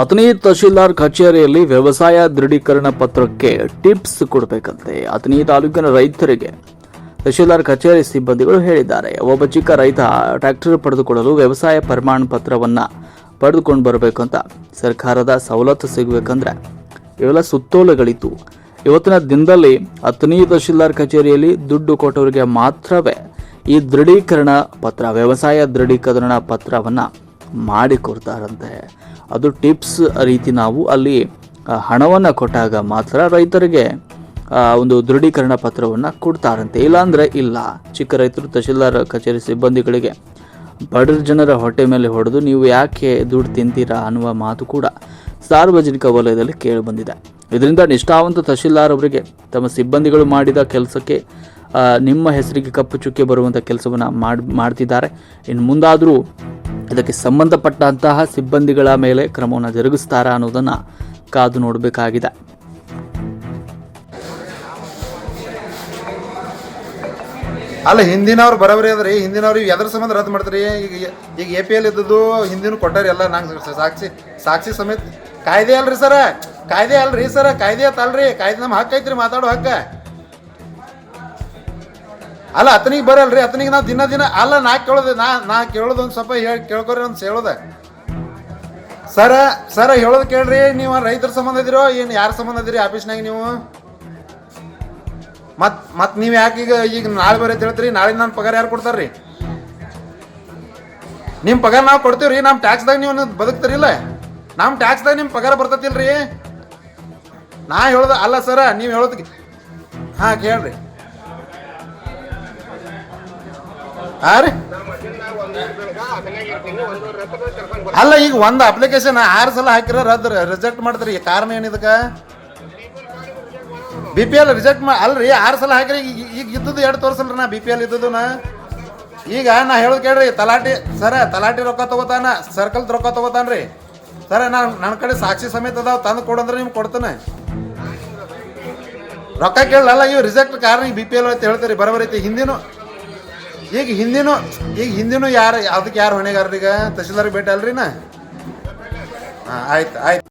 ಅತನಿ ತಹಶೀಲ್ದಾರ್ ಕಚೇರಿಯಲ್ಲಿ ವ್ಯವಸಾಯ ದೃಢೀಕರಣ ಪತ್ರಕ್ಕೆ ಟಿಪ್ಸ್ ಕೊಡಬೇಕಂತೆ. ಅಥನಿ ತಾಲೂಕಿನ ರೈತರಿಗೆ ತಹಶೀಲ್ದಾರ್ ಕಚೇರಿ ಸಿಬ್ಬಂದಿಗಳು ಹೇಳಿದ್ದಾರೆ. ಒಬ್ಬ ಚಿಕ್ಕ ರೈತ ಟ್ರ್ಯಾಕ್ಟರ್ ಪಡೆದುಕೊಳ್ಳಲು ವ್ಯವಸಾಯ ಪ್ರಮಾಣ ಪತ್ರವನ್ನ ಪಡೆದುಕೊಂಡು ಬರಬೇಕು ಅಂತ. ಸರ್ಕಾರದ ಸವಲತ್ತು ಸಿಗಬೇಕಂದ್ರೆ ಇವೆಲ್ಲ ಸುತ್ತೋಲೆಗಳಿತ್ತು. ಇವತ್ತಿನ ದಿನದಲ್ಲಿ ಅಥನಿ ತಹಶೀಲ್ದಾರ್ ಕಚೇರಿಯಲ್ಲಿ ದುಡ್ಡು ಕೊಟ್ಟವರಿಗೆ ಮಾತ್ರವೇ ಈ ದೃಢೀಕರಣ ಪತ್ರ, ವ್ಯವಸಾಯ ದೃಢೀಕರಣ ಪತ್ರವನ್ನ ಮಾಡಿಕೊಡ್ತಾರಂತೆ ಅದು ಟಿಪ್ಸ್ ರೀತಿ ನಾವು ಅಲ್ಲಿ ಹಣವನ್ನು ಹಣವನ್ನ ಕೊಟ್ಟಾಗ ಮಾತ್ರ ರೈತರಿಗೆ ಒಂದು ದೃಢೀಕರಣ ಪತ್ರವನ್ನು ಕೊಡ್ತಾರಂತೆ. ಇಲ್ಲಾಂದರೆ ಇಲ್ಲ. ಚಿಕ್ಕ ರೈತರು, ತಹಶೀಲ್ದಾರ, ಕಚೇರಿ ಸಿಬ್ಬಂದಿಗಳಿಗೆ ಬಡ ಜನರ ಹೊಟ್ಟೆ ಮೇಲೆ ಹೊಡೆದು ನೀವು ಯಾಕೆ ದುಡ್ಡು ತಿಂತೀರಾ ಅನ್ನುವ ಮಾತು ಕೂಡ ಸಾರ್ವಜನಿಕ ವಲಯದಲ್ಲಿ ಕೇಳಿಬಂದಿದೆ ಇದರಿಂದ ನಿಷ್ಠಾವಂತ ತಹಶೀಲ್ದಾರ್ ಅವರಿಗೆ ತಮ್ಮ ಸಿಬ್ಬಂದಿಗಳು ಮಾಡಿದ ಕೆಲಸಕ್ಕೆ ನಿಮ್ಮ ಹೆಸರಿಗೆ ಕಪ್ಪು ಚುಕ್ಕೆ ಬರುವಂಥ ಕೆಲಸವನ್ನು ಮಾಡಿ, ಮಾಡ್ತಿದ್ದಾರೆ. ಇನ್ನು ಮುಂದಾದರೂ ಇದಕ್ಕೆ ಸಂಬಂಧಪಟ್ಟಂತಹ ಸಿಬ್ಬಂದಿಗಳ ಮೇಲೆ ಕ್ರಮವನ್ನು ಜರುಗಿಸ್ತಾರಾ ಅನ್ನೋದನ್ನು ಕಾದು ನೋಡಬೇಕಾಗಿದೆ. ಅಲ್ಲ, ಹಿಂದಿನವ್ರು ಬರೋಬರಿ ಅದ್ರಿ. ಹಿಂದಿನವ್ರು ಎದ್ರ ಸಂಬಂಧ ರದ್ದು ಮಾಡ್ತಾರೆ? ಈಗ ಈಗ ಎ ಪಿ ಎಲ್ ಇದ್ದದ್ದು ಹಿಂದಿನ ಕೊಟ್ಟಾರಿ ಎಲ್ಲ. ನಂಗೆ ಸಾಕ್ಷಿ ಸಾಕ್ಷಿ ಸಮೇತ ಕಾಯ್ದೆ ಅಲ್ರಿ ಸರ. ಕಾಯ್ದೆ ಅಲ್ರಿ ಸರ. ಕಾಯ್ದೆ ಅತ್ತಲ್ರಿ ಕಾಯ್ದೆ ನಮ್ಮ ಹಕ್ಕ ಐತ್ರಿ ಮಾತಾಡೋ ಹಕ್ಕ. ಅಲ್ಲ, ಅತನಿಗೆ ಬರಲ್ರಿ, ಅತನಿಗೆ ನಾವು ದಿನ ದಿನ, ಅಲ್ಲ, ನಾ ಕೇಳೋದು, ನಾ ನಾ ಕೇಳೋದು ಒಂದು ಸ್ವಲ್ಪ ಹೇಳಿ, ಕೇಳ್ಕೊರಿ ಅಂತ ಹೇಳೋದೆ. ಸರ ಸರ, ಹೇಳೋದು ಕೇಳ್ರಿ, ನೀವು ರೈತರ ಸಂಬಂಧ ಇದಿರೋ ಏನು ಯಾರ ಸಂಬಂಧ ಇದ್ದೀರಿ ಆಫೀಸ್ನಾಗ ನೀವು? ಮತ್ ಮತ್ ನೀವು ಯಾಕೆ ಈಗ ಈಗ ನಾಳೆ ಬರೀ ಹೇಳ್ತೀರಿ ನಾಳೆ ನನ್ನ ಪಗಾರ ಯಾರು ಕೊಡ್ತಾರ್ರಿ? ನಿಮ್ಮ ಪಗಾರ ನಾವು ಕೊಡ್ತೀವ್ರಿ ನಮ್ಮ ಟ್ಯಾಕ್ಸ್ದಾಗ ನೀವು ಬದುಕ್ತಾರಿಲ್ಲ. ನಮ್ಮ ಟ್ಯಾಕ್ಸ್ದಾಗ ನಿಮ್ಮ ಪಗಾರ ಬರ್ತತಿಲ್ರಿ. ನಾ ಹೇಳೋದು, ಅಲ್ಲ, ಸರ, ನೀವು ಹೇಳೋದಕ್ಕೆ ಹಾ, ಕೇಳ್ರಿ. ಹಾ ರೀ? ಅಲ್ಲ, ಈಗ ಒಂದು ಅಪ್ಲಿಕೇಶನ್ ಆರು ಸಲ ಹಾಕಿರ ರದ್ದು ರಿಜೆಕ್ಟ್ ಮಾಡಿದ್ರಿ ಕಾರಣ ಏನಿದಕ್ಕೆ ಬಿ ಪಿ ಎಲ್ ರಿಜೆಕ್ಟ್ ಮಾ ಅಲ್ರಿ, ಆರು ಸಲ ಹಾಕಿರಿ, ಈಗ ಇದ್ದದ್ದು ಎರಡು ತೋರಿಸಲ್ರಿ ನಾ ಬಿ ಪಿ ಎಲ್ ಇದ್ದದ್ದು ಈಗ ನಾ ಹೇಳೋದು ಕೇಳ್ರಿ, ತಲಾಟಿ ಸರ, ತಲಾಟಿ ರೊಕ್ಕ ತಗೋತಾನ ಸರ್ಕಲ್ ರೊಕ್ಕ ತಗೋತಾನ್ರಿ. ಸರ ನಾನು ನನ್ನ ಕಡೆ ಸಾಕ್ಷಿ ಸಮೇತ ಅದಾವ, ತಂದು ಕೊಡಂದ್ರೆ ನಿಮ್ಗೆ ಕೊಡ್ತಾನೆ. ರೊಕ್ಕ ಕೇಳಲ್ಲ, ಇವ್ ರಿಜೆಕ್ಟ್ ಕಾರಣ ಬಿ ಪಿ ಎಲ್ ಅಂತ ಹೇಳ್ತೀರಿ ಬರೋಬರೈತಿ ಹಿಂದಿನೂ ಈಗ ಹಿಂದಿನೂ ಈಗ ಹಿಂದಿನೂ ಯಾರು, ಅದಕ್ಕೆ ಯಾರು ಹೊಣೆಗಾರರೀಗ? ತಹಶೀಲ್ದಾರ್ ಭೇಟಿ ಅಲ್ರಿ ನಾ ಹಾಂ, ಆಯ್ತು ಆಯ್ತು.